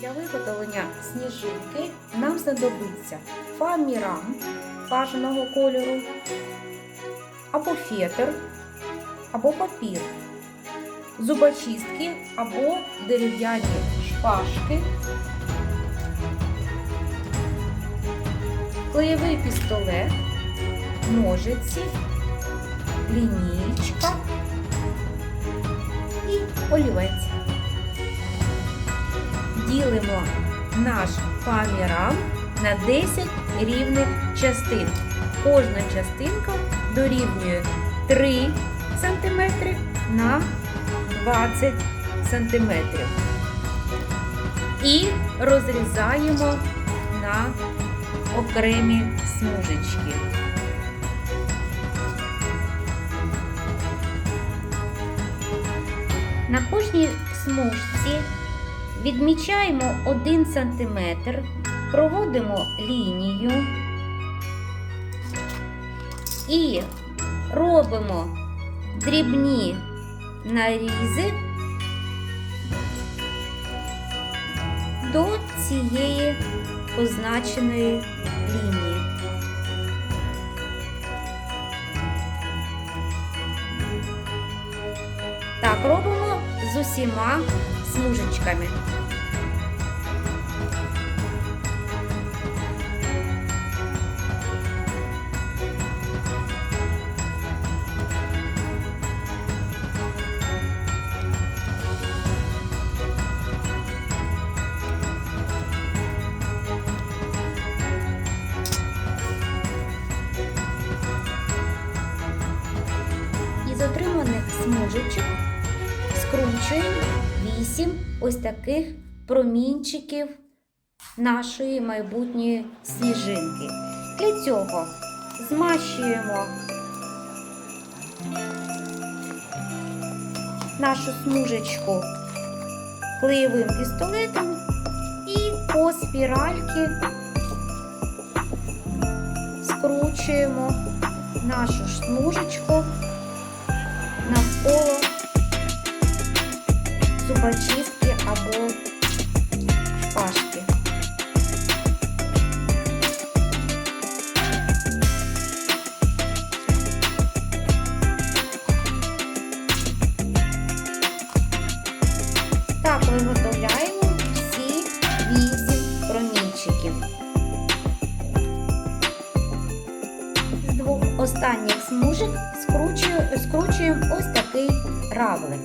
Для виготовлення сніжинки нам знадобиться фоаміран бажаного кольору, або фетр, або папір, зубочистки або дерев'яні шпажки, клеєвий пістолет, ножиці, лінійка і олівець. Ділимо наш фоаміран на 10 рівних частин. Кожна частинка дорівнює 3 см на 20 см. І розрізаємо на окремі смужечки. На кожній смужці відмічаємо 1 см, проводимо лінію і робимо дрібні нарізи до цієї позначеної лінії. Так, робимо з усіма смужечками. Із отриманих смужечок скручуємо 8 ось таких промінчиків нашої майбутньої сніжинки. Для цього змащуємо нашу смужечку клеєвим пістолетом і по спіральки скручуємо нашу смужечку навколо зубочистки або шпажки. Так виготовляємо всі вісім промінчиків. З двох останніх смужок скручуємо ось такий равлик.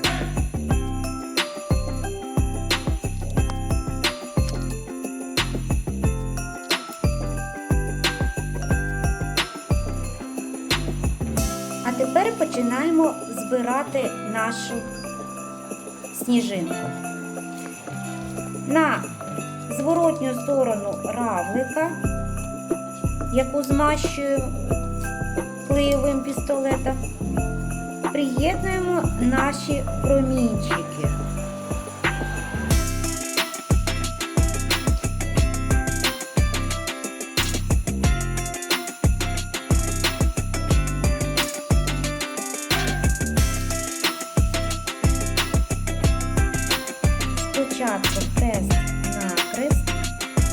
Починаємо збирати нашу сніжинку. На зворотню сторону равлика, яку змащуємо клеєвим пістолетом, приєднуємо наші промінчики.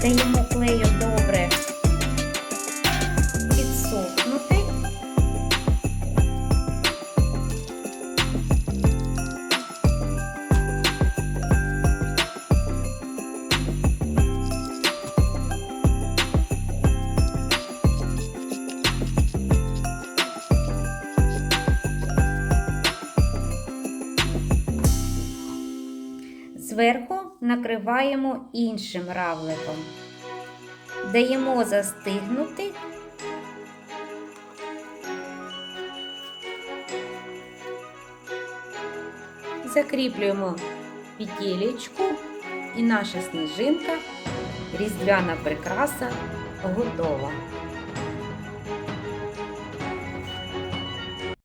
Даємо клею добре підсохнути. Зверху накриваємо іншим равликом. Даємо застигнути. Закріплюємо петелечку і наша сніжинка, різдвяна прикраса готова.